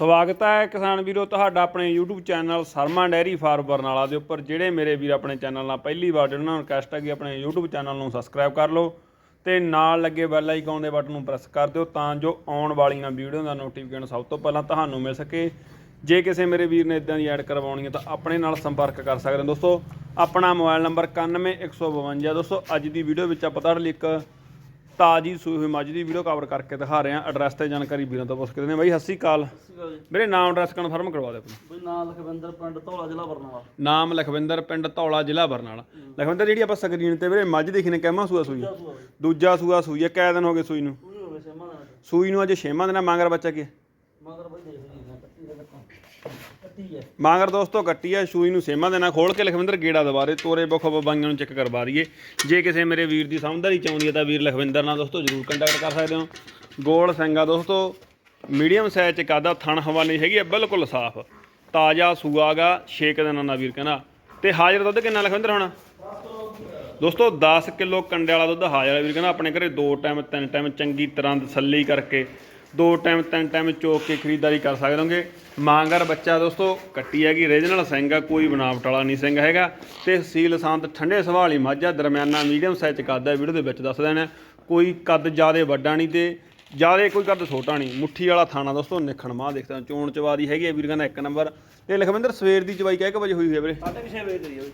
ਸਵਾਗਤ ਹੈ ਕਿਸਾਨ ਵੀਰੋ, ਤੁਹਾਡਾ ਆਪਣੇ YouTube channel Sharma dairy farm Barnala ਦੇ ਉੱਪਰ। ਜਿਹੜੇ ਮੇਰੇ ਵੀਰ ਆਪਣੇ ਚੈਨਲ ਨਾਲ ਪਹਿਲੀ ਵਾਰ ਜੁੜਨਾ ਰਿਕਵੈਸਟ ਹੈ ਕਿ ਆਪਣੇ YouTube ਚੈਨਲ ਨੂੰ ਸਬਸਕ੍ਰਾਈਬ ਕਰ ਲਓ ਤੇ ਨਾਲ ਲੱਗੇ ਬੈਲ ਆਈਕਨ ਦੇ ਬਟਨ ਨੂੰ ਪ੍ਰੈਸ ਕਰ ਦਿਓ ਤਾਂ ਜੋ ਆਉਣ ਵਾਲੀਆਂ ਵੀਡੀਓ ਦਾ ਨੋਟੀਫਿਕੇਸ਼ਨ ਸਭ ਤੋਂ ਪਹਿਲਾਂ ਤੁਹਾਨੂੰ ਮਿਲ ਸਕੇ। ਜੇ ਕਿਸੇ ਮੇਰੇ ਵੀਰ ਨੇ ਇਦਾਂ ਦੀ ਐਡ ਕਰਵਾਉਣੀ ਹੈ ਤਾਂ ਆਪਣੇ ਨਾਲ ਸੰਪਰਕ ਕਰ ਸਕਦੇ ਹੋ। ਦੋਸਤੋ, ਆਪਣਾ ਮੋਬਾਈਲ ਨੰਬਰ 91152 ਦੋਸਤੋ, ਅੱਜ ਦੀ ਵੀਡੀਓ ਵਿੱਚ ਆਪਾਂ ਤੁਹਾਡੇ ਲਈ ਇੱਕ ਤਾਜੀ ਸੂਈ ਹੋਈ ਮੱਝ ਦੀ ਵੀਡੀਓ ਕਵਰ ਕਰਕੇ ਦਿਖਾ ਰਹੇ ਹਾਂ। ਐਡਰੈਸ ਤੇ ਜਾਣਕਾਰੀ ਵੀਰਾਂ ਤੋਂ ਪੁੱਛ ਕੇ ਦਿੰਦੇ ਬਾਈ ਸਤਿ ਸ਼੍ਰੀ ਅਕਾਲ। ਮੇਰੇ ਨਾਮ ਐਡਰੈਸ ਕਨਫਰਮ ਕਰਵਾ ਦਿਓ ਆਪਣਾ। ਬਈ ਨਾਂ ਲਖਵਿੰਦਰ ਪਿੰਡ ਧੌਲਾ ਜ਼ਿਲ੍ਹਾ ਬਰਨਾਲਾ। ਨਾਮ ਲਖਵਿੰਦਰ ਪਿੰਡ ਧੌਲਾ ਜ਼ਿਲ੍ਹਾ ਬਰਨਾਲਾ। ਲਖਵਿੰਦਰ ਜਿਹੜੀ ਆਪਾਂ ਸਕਰੀਨ ਤੇ ਵੀਰੇ ਮੱਝ ਦੇਖੀ ਨੇ ਕਹਿਮਾ ਸੂਆ ਸੂਈ? ਦੂਜਾ ਸੂਆ। ਸੂਈ ਹੈ। ਕੈ ਦਿਨ ਹੋ ਗਏ ਸੂਈ ਨੂੰ? ਦਾ ਸੂਈ ਨੂੰ ਅੱਜ ਛੇਵਾਂ ਦਿਨ ਆ, ਮਾਂਗਰ ਬੱਚਾ ਕੀ ਹੈ? ਮਗਰ ਬਈ ਦੇਖ ਲਈ ਮੈਂ ਕੱਟੀ ਦਾ ਕੱਟਾਂ ਕੱਟੀ ਹੈ ਮਾਂਗਰ ਦੋਸਤੋ, ਕੱਟੀ ਹੈ ਸੂਈ ਨੂੰ ਛੇਵਾਂ ਦਿਨ ਆ ਖੋਲ ਕੇ ਲਖਵਿੰਦਰ ਗੇੜਾ ਦਵਾਰੇ ਤੋਰੇ ਬੁੱਖ ਬਬਾਈਆਂ ਨੂੰ ਚੈੱਕ ਕਰਵਾ ਦਈਏ। ਜੇ ਕਿਸੇ ਮੇਰੇ ਵੀਰ ਦੀ ਸਮਝਦਾਰੀ ਚਾਹੁੰਦੀ ਹੈ ਤਾਂ ਵੀਰ ਲਖਵਿੰਦਰ ਨਾਲ ਦੋਸਤੋ ਜਰੂਰ ਕੰਟੈਕਟ ਕਰ ਸਕਦੇ ਹੋ। ਗੋਲ ਸਿੰਘਾ ਦੋਸਤੋ, ਮੀਡੀਅਮ ਸਾਈਜ਼ ਚ ਕਾਦਾ ਥਣ ਹਵਾਲੀ ਹੈਗੀ ਹੈ, ਬਿਲਕੁਲ ਸਾਫ਼। ਤਾਜ਼ਾ ਸੂਆਗਾ 6 ਦਿਨਾਂ ਦਾ ਵੀਰ ਕਹਿੰਦਾ। ਤੇ ਹਾਜ਼ਰ ਦੁੱਧ ਕਿੰਨਾ ਲਖਵਿੰਦਰ ਹੋਣਾ? ਦੋਸਤੋ 10 ਕਿਲੋ ਕੰਡੇ ਵਾਲਾ ਦੁੱਧ ਹਾਜ਼ਰ ਹੈ। ਵੀਰ ਕਹਿੰਦਾ ਆਪਣੇ ਘਰੇ ਦੋ ਟਾਈਮ ਤਿੰਨ ਟਾਈਮ ਚੰਗੀ ਤਰ੍ਹਾਂ ਤਸੱਲੀ ਕਰਕੇ ਦੋ ਟਾਈਮ, ਤਿੰਨ ਟਾਈਮ ਚੋਕ ਕੇ ਖਰੀਦਦਾਰੀ ਕਰ ਸਕਦੇ ਹੋਗੇ ਮਾਂਗਰ ਬੱਚਾ ਦੋਸਤੋ, ਕੱਟੀ ਹੈਗੀ ਰੀਜਨਲ ਸਿੰਘ ਆ, ਕੋਈ ਬਨਾਵਟ ਵਾਲਾ ਨਹੀਂ ਸਿੰਘ ਹੈਗਾ। ਤੇ ਸੀਲ ਸੰਤ ਠੰਡੇ ਸੁਭਾਅ ਵਾਲੀ ਮੱਝ ਆ ਦਰਮਿਆਨਾ ਮੀਡੀਅਮ ਸਾਈਜ਼ ਕੱਦ ਹੈ ਵੀਡੀਓ ਦੇ ਵਿੱਚ ਦੱਸ ਦੇਣਾ। ਕੋਈ ਕੱਦ ਜ਼ਿਆਦਾ ਵੱਡਾ ਨਹੀਂ ਤੇ ਜ਼ਿਆਦਾ ਕੋਈ ਕੱਦ ਛੋਟਾ ਨਹੀਂ। ਮੁੱਠੀ ਵਾਲਾ ਥਾਣਾ ਦੋਸਤੋ, ਨਿਖਣ ਮਾਂ ਦੇਖਦੇ ਹੋ। ਚੋਣ ਚਵਾ ਦੀ ਹੈਗੀ ਆ ਵੀਰ ਕਹਿੰਦਾ ਇੱਕ ਨੰਬਰ। ਤੇ ਲਖਵਿੰਦਰ ਸਵੇਰ ਦੀ ਚਵਾਈ ਕਹਿ ਕੇ ਵਜੇ ਹੋਈ ਹੋਈ ਹੈ ਵੀਰੇ? ਸਾਢੇ ਕੁ ਛੇ ਵਜੇ ਕਰੀ ਬਈ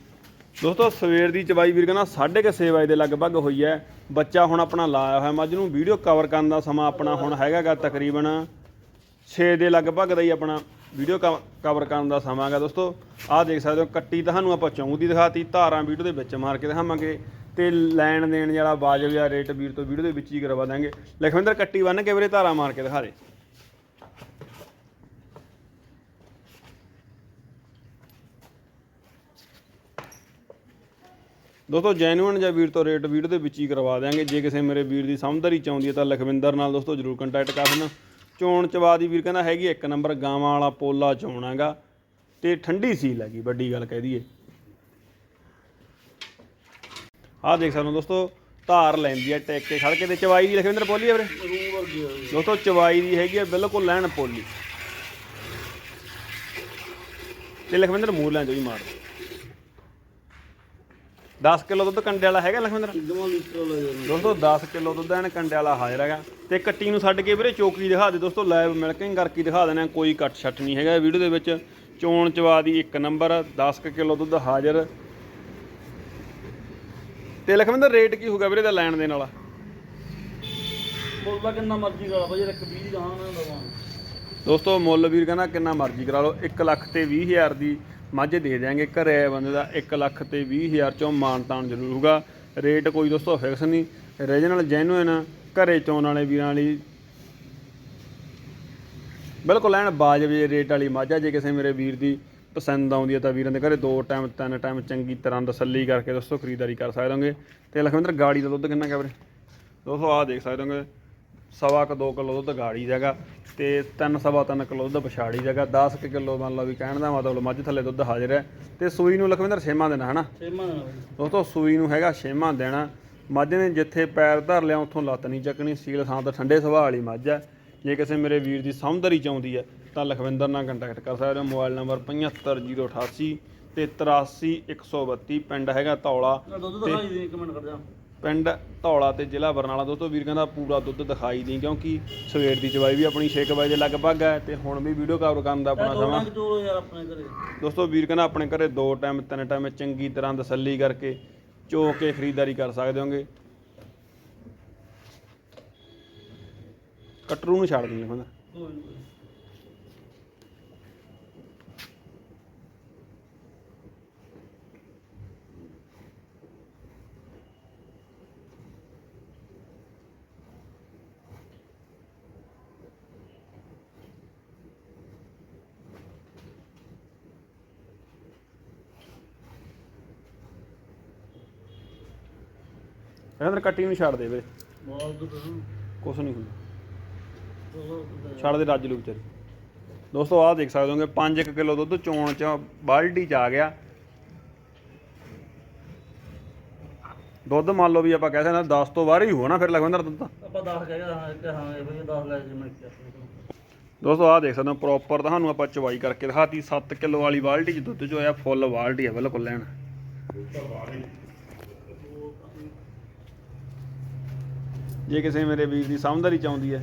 ਦੋਸਤੋ, ਸਵੇਰ ਦੀ ਚਵਾਈ ਵੀਰ ਕਹਿੰਦਾ 6:30 ਵਜੇ ਦੇ ਲਗਭਗ ਹੋਈ ਹੈ। ਬੱਚਾ ਹੁਣ ਆਪਣਾ ਲਾਇਆ ਹੋਇਆ। ਮੱਝ ਨੂੰ ਵੀਡੀਓ ਕਵਰ ਕਰਨ ਦਾ ਸਮਾਂ ਆਪਣਾ ਹੁਣ ਹੈਗਾਗਾ ਤਕਰੀਬਨ 6 ਦੇ ਲਗਭਗ ਦਾ ਹੀ ਆਪਣਾ ਵੀਡੀਓ ਕਵਰ ਕਰਨ ਦਾ ਸਮਾਂ ਹੈਗਾ। ਦੋਸਤੋ, ਆਹ ਦੇਖ ਸਕਦੇ ਹੋ, ਕੱਟੀ ਤੁਹਾਨੂੰ ਆਪਾਂ ਚੌਂ ਦੀ ਦਿਖਾਤੀ, ਧਾਰਾਂ ਵੀਡੀਓ ਦੇ ਵਿੱਚ ਮਾਰ ਕੇ ਦਿਖਾਵਾਂਗੇ ਤੇ ਲੈਣ ਦੇਣ ਜਿਹੜਾ ਬਾਜਬ ਜਿਹਾ ਰੇਟ ਵੀਰ ਤੋਂ ਵੀਡੀਓ ਦੇ ਵਿੱਚ ਹੀ ਕਰਵਾ ਦਾਂਗੇ ਲਖਵਿੰਦਰ, ਕੱਟੀ ਬੰਨ ਕੇ ਵੀਰੇ ਧਾਰਾਂ ਮਾਰ ਕੇ ਦਿਖਾ ਦੇ। ਦੋਸਤੋ ਜੈਨੂਇਨ ਜਾਂ ਵੀਰ ਤੋਂ ਰੇਟ ਵੀਡੀਓ ਦੇ ਵਿੱਚ ਹੀ ਕਰਵਾ ਦਿਆਂਗੇ। ਜੇ ਕਿਸੇ ਮੇਰੇ ਵੀਰ ਦੀ ਸਮਝਦਾਰੀ ਚਾਹੁੰਦੀ ਹੈ ਤਾਂ ਲਖਵਿੰਦਰ ਨਾਲ ਦੋਸਤੋ ਜਰੂਰ ਕੰਟੈਕਟ ਕਰ ਲੈਣਾ ਚੋਣ ਚਵਾ ਦੀ ਵੀਰ ਕਹਿੰਦਾ ਹੈਗੀ ਇੱਕ ਨੰਬਰ ਗਾਵਾਂ ਵਾਲਾ ਪੋਲਾ ਚੋਣ ਹੈਗਾ। ਤੇ ਠੰਡੀ ਸੀਲ ਹੈਗੀ, ਵੱਡੀ ਗੱਲ ਕਹਿ ਦਈਏ। ਆਹ ਦੇਖ ਸਕਦੇ ਹੋ ਦੋਸਤੋ, ਧਾਰ ਲੈਂਦੀ ਹੈ ਟੇਕ ਕੇ ਖੜ ਕੇ ਤੇ ਚਵਾਈ ਦੀ ਲਖਵਿੰਦਰ ਪੋਲੀ ਹੈ ਵੀਰੇ? ਦੋਸਤੋ, ਚਵਾਈ ਦੀ ਹੈਗੀ ਹੈ, ਬਿਲਕੁਲ ਲੈਣ ਪੋਲੀ। ਤੇ ਲਖਵਿੰਦਰ ਮੂਰ ਲੈਣ ਜੋ ਹੀ ਮਾਰ। 10 ਕਿਲੋ ਦੁੱਧ ਕੰਡੇ ਵਾਲਾ ਹੈਗਾ ਲਖਵਿੰਦਰ? ਜਮਾ ਲੀਟਰ ਦੋਸਤੋ 10 ਕਿਲੋ ਦੁੱਧ ਐਨ ਕੰਡੇ ਵਾਲਾ ਹਾਜ਼ਰ ਹੈਗਾ। ਤੇ ਕੱਟੀ ਨੂੰ ਛੱਡ ਕੇ ਵੀਰੇ ਚੋਕਰੀ ਦਿਖਾ ਦੇ ਦੋਸਤੋ ਲਾਈਵ ਮਿਲਕਿੰਗ ਕਰਕੇ ਦਿਖਾ ਦੇਣਾ ਕੋਈ ਕੱਟ ਛੱਟ ਨਹੀਂ ਹੈਗਾ। ਵੀਡੀਓ ਦੇ ਵਿੱਚ ਚੋਣ ਚਵਾ ਦੀ ਇੱਕ ਨੰਬਰ 10 ਕਿਲੋ ਦੁੱਧ ਹਾਜ਼ਰ। ਤੇ ਲਖਵਿੰਦਰ ਰੇਟ ਕੀ ਹੋਊਗਾ ਵੀਰੇ ਦਾ ਲੈਣ ਦੇਣ ਵਾਲਾ? ਬੋਲਦਾ ਕਿੰਨਾ ਮਰਜ਼ੀ ਕਰਾ ਬਈ ਇੱਕ 20 ਦਾ ਹਾਂ ਦੋਸਤੋ ਮੁੱਲ ਵੀਰ ਕਹਿੰਦਾ ਕਿੰਨਾ ਮਰਜ਼ੀ ਕਰਾ ਲਓ 1 ਲੱਖ ਤੇ 20 ਹਜ਼ਾਰ ਦੀ ਮਾਝੇ ਦੇ ਦਿਆਂਗੇ, ਘਰੇ ਆਏ ਬੰਦੇ ਦਾ 1 ਲੱਖ ਤੇ 20 ਹਜ਼ਾਰ ਚੋਂ ਮਾਨ ਤਾਨ ਜ਼ਰੂਰ ਹੋਊਗਾ। ਰੇਟ ਕੋਈ ਦੋਸਤੋ ਫਿਕਸ ਨਹੀਂ। ਰੀਜਨਲ ਜੈਨੂਇਨ ਘਰੇ ਚੋਣ ਵਾਲੇ ਵੀਰਾਂ ਲਈ ਬਿਲਕੁਲ ਐਨ ਬਾਜਬ ਜਿਹੇ ਰੇਟ ਵਾਲੀ ਮਾਝਾ ਜੇ ਕਿਸੇ ਮੇਰੇ ਵੀਰ ਦੀ ਪਸੰਦ ਆਉਂਦੀ ਹੈ ਤਾਂ ਵੀਰਾਂ ਦੇ ਘਰੇ ਦੋ ਟਾਈਮ ਤਿੰਨ ਟਾਈਮ ਚੰਗੀ ਤਰ੍ਹਾਂ ਤਸੱਲੀ ਕਰਕੇ ਦੋਸਤੋ ਖਰੀਦਦਾਰੀ ਕਰ ਸਕਦੇ ਹੋਗੇ। ਤੇ ਲਖਵਿੰਦਰ, ਗਾੜੀ ਦਾ ਦੁੱਧ ਕਿੰਨਾ ਕਵਰੇ ਦੋਸਤੋ ਆਹ ਦੇਖ ਸਕਦੇ ਹੋਗੇ। ਸਵਾ ਕ 2 ਕਿਲੋ ਦੁੱਧ ਗਾੜੀ ਜਗਾ ਤੇ 3 ਸਵਾ 3 ਕਿਲੋ ਦੁੱਧ ਪਛਾੜੀ ਜਗਾ 10 ਕੁ ਕਿਲੋ ਮੰਨ ਲਓ ਵੀ ਕਹਿਣ ਦਾ ਮਤਲਬ ਮੱਝ ਥੱਲੇ ਦੁੱਧ ਹਾਜ਼ਰ ਹੈ ਤੇ ਸੂਈ ਨੂੰ ਲਖਵਿੰਦਰ ਛੇਵਾਂ ਦੇਣਾ ਹਨਾ? ਸੇਮਾ ਦਾ ਬਈ। ਦੋਸਤੋ ਸੂਈ ਨੂੰ ਹੈਗਾ ਛੇਵਾਂ ਦੇਣਾ। ਮੱਝ ਨੇ ਜਿੱਥੇ ਪੈਰ ਧਰ ਲਿਆ ਉੱਥੋਂ ਲੱਤ ਨਹੀਂ ਚੱਕਣੀ ਸੀਲ ਥਾਂ ਤਾਂ ਠੰਡੇ ਸੁਭਾਅ ਵਾਲੀ ਮੱਝ ਹੈ। ਜੇ ਕਿਸੇ ਮੇਰੇ ਵੀਰ ਦੀ ਸਮਝਦਾਰੀ ਚਾਹੁੰਦੀ ਹੈ ਤਾਂ ਲਖਵਿੰਦਰ ਨਾਲ ਕੰਟੈਕਟ ਕਰ ਸਕਦੇ ਹੋ। ਮੋਬਾਈਲ ਨੰਬਰ 75088 ਤੇ 83132 ਪਿੰਡ ਹੈਗਾ ਨਾ ਦੁੱਧ ਦਿਖਾਈ ਦੇ ਕਮੈਂਟ ਕਰ ਜਾ। ਪਿੰਡ ਧੌਲਾ ਤੇ ਜ਼ਿਲ੍ਹਾ ਬਰਨਾਲਾ ਦੋਸਤੋ ਵੀਰ ਕਹਿੰਦਾ ਪੂਰਾ ਦੁੱਧ ਦਿਖਾਈ ਨਹੀਂ ਕਿਉਂਕਿ ਸਵੇਰ ਦੀ ਚਵਾਈ ਵੀ ਆਪਣੀ 6 ਵਜੇ ਲਗਭਗ ਹੈ ਤੇ ਹੁਣ ਵੀ ਵੀਡੀਓ ਕਵਰ ਕਰਨ ਦਾ ਆਪਣਾ ਸਮਾਂ। ਦੋ ਚੋਲੋ ਯਾਰ ਆਪਣੇ ਘਰੇ। ਦੋਸਤੋ ਵੀਰ ਕਹਿੰਦਾ ਆਪਣੇ ਘਰੇ ਦੋ ਟਾਈਮ ਤਿੰਨ ਟਾਈਮ ਚੰਗੀ ਤਰ੍ਹਾਂ ਤਸੱਲੀ ਕਰਕੇ ਚੋ ਕੇ ਖਰੀਦਦਾਰੀ ਕਰ ਸਕਦੇ ਹੋਗੇ। ਕਟਰੂ ਨੂੰ ਛੱਡ ਦਿੰਦੇ ਹੁੰਦਾ ਕਹਿੰਦਾ ਕੱਟੀ ਨੂੰ ਛੱਡ ਦੇ ਵੀਰੇ। ਦੁੱਧ ਕੁਛ ਨਹੀਂ ਹੁੰਦਾ। ਛੱਡ ਦੇ ਰੱਜ ਲੂ ਵਿਚਾਰੀ। ਦੋਸਤੋ ਆਹ ਦੇਖ ਸਕਦੇ ਹੋਗੇ 5 ਕਿਲੋ ਦੁੱਧ ਚੋਣ ਚ ਬਾਲਟੀ ਚ ਆ ਗਿਆ। ਦੁੱਧ ਮੰਨ ਲਓ ਵੀ ਆਪਾਂ ਕਹਿ ਸਕਦੇ ਹਾਂ 10 ਤੋਂ ਬਾਹਰ ਹੀ ਹੋਣਾ ਫਿਰ ਲਗਵੰਦਰ ਦੁੱਧ ਤਾਂ। ਆਪਾਂ 10 ਕਹਿ ਗਏ ਹਾਂ ਕਿ ਹਾਂ ਇਹ ਬਈ 10 ਲੈ ਕੇ ਮੈਂ ਕਿਹਾ। ਆਪਣੇ ਕੋਲ ਦੋਸਤੋ ਆਹ ਦੇਖ ਸਕਦੇ ਹੋ ਪ੍ਰੋਪਰ ਤੁਹਾਨੂੰ ਆਪਾਂ ਚਵਾਈ ਕਰਕੇ ਦਿਖਾਤੀ 7 ਕਿਲੋ ਵਾਲੀ ਬਾਲਟੀ ਚ ਦੁੱਧ ਜੋ ਆ ਫੁੱਲ ਬਾਲਟੀ ਆ ਬਿਲਕੁਲ ਲੈਣ। ਜੇ ਕਿਸੇ ਮੇਰੇ ਵੀਰ ਦੀ ਸਮਝਦਾਰੀ ਚਾਹੁੰਦੀ ਹੈ।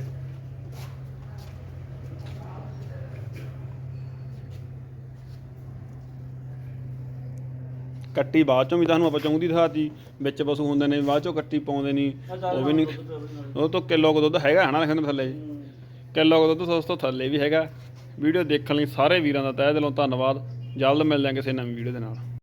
ਕੱਟੀ ਬਾਅਦ ਚੋਂ ਵੀ ਤੁਹਾਨੂੰ ਆਪਾਂ ਚਾਹੁੰਦੀ ਦਿਖਾਤੀ ਵਿੱਚ ਪਸ਼ੂ ਹੁੰਦੇ ਨੇ ਬਾਅਦ ਚੋਂ ਕੱਟੀ ਪਾਉਂਦੇ ਨਹੀਂ ਉਹ ਵੀ ਨਹੀਂ ਉਹ ਤੋਂ ਕਿਲੋ ਕੁ ਦੁੱਧ ਹੈਗਾ ਹਨਾ ਲਿਖਣ ਥੱਲੇ। ਕਿਲੋ ਕੁ ਦੁੱਧ ਦੋਸਤੋ ਥੱਲੇ ਵੀ ਹੈਗਾ। ਵੀਡੀਓ ਦੇਖਣ ਲਈ ਸਾਰੇ ਵੀਰਾਂ ਦਾ ਤਹਿ ਦਿਲੋਂ ਧੰਨਵਾਦ। ਜਲਦ ਮਿਲ ਜਾਂਗੇ ਕਿਸੇ ਨਵੀਂ ਵੀਡੀਓ ਦੇ ਨਾਲ।